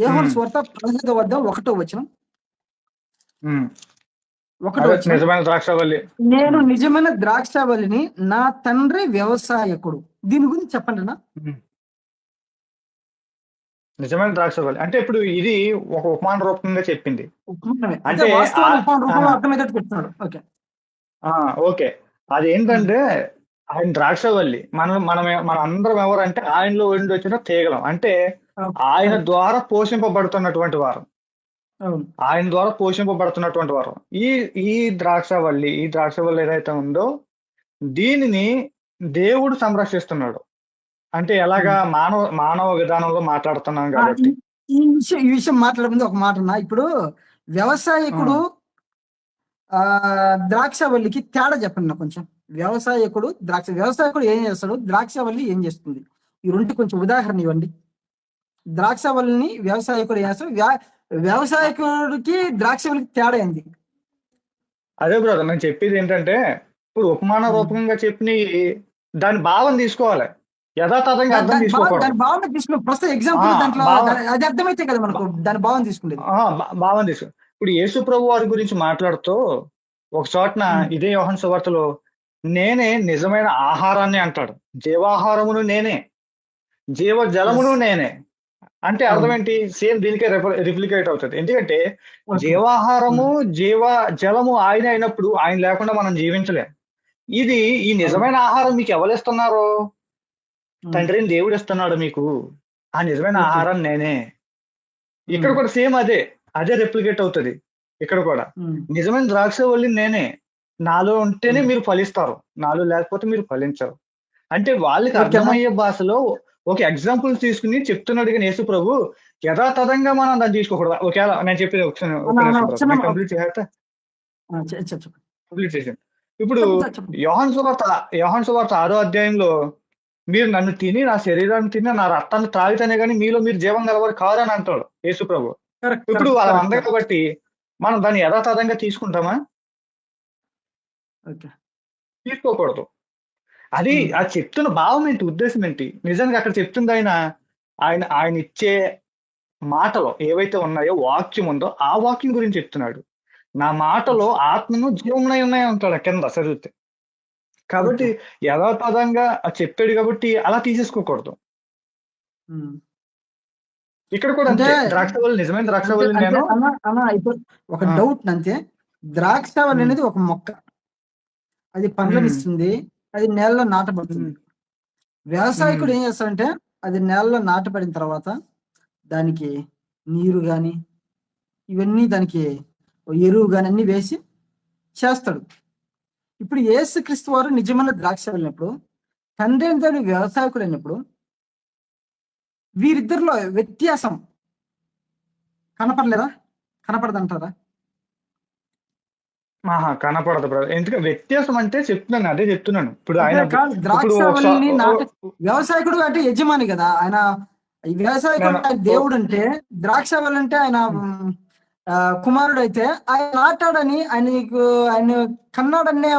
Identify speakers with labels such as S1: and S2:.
S1: యోహాను స్వార్థ పదహైదో వద్ద ఒకటో వచనం.
S2: ఉమ్.
S1: ఒకటో
S2: నిజమైన ద్రాక్షవల్లి.
S1: నేను నిజమైన ద్రాక్షావళిని నా తండ్రి వ్యవసాయకుడు. దీని గురించి చెప్పండి
S2: ఉమ్. నిజమైన ద్రాక్షవల్లి. అంటే ఇప్పుడు ఇది ఒక ఉపమాన రూపంగా చెప్పింది.
S1: అంటే
S2: అంటే
S1: ఓకే.
S2: అది ఏంటంటే ఆయన ద్రాక్షవల్లి. మనం మనం మన అందరం ఎవరంటే ఆయనలో ఉండి వచ్చిన తీగలం. అంటే ఆయన ద్వారా పోషింపబడుతున్నటువంటి వారు. ఆయన ద్వారా పోషింపబడుతున్నటువంటి వారు. ఈ ఈ ద్రాక్షవల్లి ఈ ద్రాక్షవల్లి ఏదైతే ఉందో దీనిని దేవుడు సంరక్షిస్తున్నాడు. అంటే ఎలాగా మానవ మానవ విధానంలో మాట్లాడుతున్నాం కాబట్టి.
S1: ఈ- విషయం ఈ విషయం మాట్లాడే ముందు ఒక మాట ఇప్పుడు వ్యవసాయకుడు ఆ ద్రాక్షవల్లికి తేడా చెప్పండి కొంచెం. వ్యవసాయకుడు ద్రాక్ష వ్యవసాయకుడు ఏం చేస్తాడు? ద్రాక్షవల్లి ఏం చేస్తుంది? ఈ రెండు కొంచెం ఉదాహరణ ఇవ్వండి. ద్రాక్షవల్లిని వ్యవసాయకుడు ఏం చేస్తాడు వ్యా- వ్యవసాయకుడికి ద్రాక్షవల్లికి తేడా ఏంది?
S2: అదే బ్రదర్ నేను చెప్పేది ఏంటంటే ఇప్పుడు ఉపమాన. రూపంగా చెప్పిన దాని భావం తీసుకోవాలి. యథాతథంగా అర్థం
S1: దాని భావన తీసుకున్న ప్రస్తుత ఎగ్జాంపుల్ దాంట్లో అది అర్థమైతే కదా మనకు దాని భావం
S2: భా- భావం తీసుకో ఇప్పుడు యేసు ప్రభు వారి గురించి మాట్లాడుతూ ఒక చోటన. ఇదే యోహన్ సువార్తలో నేనే నిజమైన ఆహారాన్ని అంటాడు. జీవాహారమును నేనే. జీవ జలమును. నేనే. అంటే. అర్థం ఏంటి సేమ్ దీనికే రిప్లికేట్ అవుతుంది ఎందుకంటే. జీవాహారము జీవ జలము ఆయన అయినప్పుడు ఆయన లేకుండా మనం జీవించలేం ఇది ఈ నిజమైన ఆహారం మీకు ఎవరిస్తున్నారు
S1: ఉమ్.
S2: తండ్రిని దేవుడు ఇస్తున్నాడు మీకు ఆ నిజమైన. ఆహారం నేనే ఇక్కడ. కూడా సేమ్ అదే అదే రెప్లికేట్ అవుతుంది ఇక్కడ కూడా. నిజమైన ద్రాక్ష వల్లి నేనే నాలో ఉంటేనే. మీరు ఫలిస్తారు నాలో లేకపోతే మీరు ఫలించరు అంటే వాళ్ళకి. అర్థమయ్యే భాషలో ఒక ఎగ్జాంపుల్ తీసుకుని చెప్తున్నాడు కానీ యేసు ప్రభు యథాతథంగా మనం దాన్ని తీసుకోకూడదు? ఒకవేళ నేను చెప్పేది ఒక కంప్లీట్ చేసాను ఇప్పుడు. యోహాన్ సువార్త యోహాన్ సువార్త ఆరో అధ్యాయంలో మీరు నన్ను తిని నా శరీరాన్ని తిని నా రక్తాన్ని తాగితేనే కానీ మీలో మీరు జీవం గలవారు కారు అని అంటాడు యేసు ప్రభు ఇప్పుడు వాళ్ళ అందరూ. కాబట్టి మనం దాన్ని యథాతథంగా తీసుకుంటామా. తీసుకోకూడదు. అది. ఆ చెప్తున్న భావం ఏంటి? ఉద్దేశం ఏంటి? నిజంగా అక్కడ చెప్తుంది ఆయన ఆయన ఆయన ఇచ్చే మాటలో ఏవైతే ఉన్నాయో వాక్యం ఉందో ఆ వాక్యం గురించి చెప్తున్నాడు. నా మాటలో ఆత్మను జీవమునై ఉన్నాయి అంటాడు కింద చదివితే. కాబట్టి యథాతథంగా చెప్పాడు కాబట్టి అలా తీసేసుకోకూడదు. ఇక్కడ కూడా అంతే. ద్రాక్షవల్లి నిజమైన ద్రాక్షవల్లి నేను
S1: ఒక. డౌట్ అంతే ద్రాక్షవల్లి. అనేది ఒక మొక్క. అది పండ్లను
S2: ఉమ్.
S1: ఇస్తుంది. అది నేలలో నాటబడుతుంది. వ్యవసాయకుడు ఏం చేస్తాడంటే అది నేలలో నాటబడిన తర్వాత దానికి నీరు గాని ఇవన్నీ దానికి ఎరువు గాని అన్ని వేసి చేస్తాడు. ఇప్పుడు యేసుక్రీస్తు వారు నిజమైన ద్రాక్ష వెళ్ళినప్పుడు తండ్రి దేవుడు వ్యవసాయకుడు అయినప్పుడు వీరిద్దరిలో వ్యత్యాసం కనపడలేదా? కనపడదంటారా?
S2: ఆహా కనపడదు బ్రదర్ ఎందుకంటే వ్యత్యాసం అంటే చెప్తున్నాను అదే చెప్తున్నాను. ఇప్పుడు ఆయన
S1: వ్యవసాయకుడు అంటే యజమాని కదా. ఆయన ఈ వ్యవసాయకుడు ఆయన దేవుడు అంటే ద్రాక్షావల్లి అంటే ఆయన కుమారుడు అయితే ఆయన నాటాడని ఆయనకు ఆయన కన్నాడనే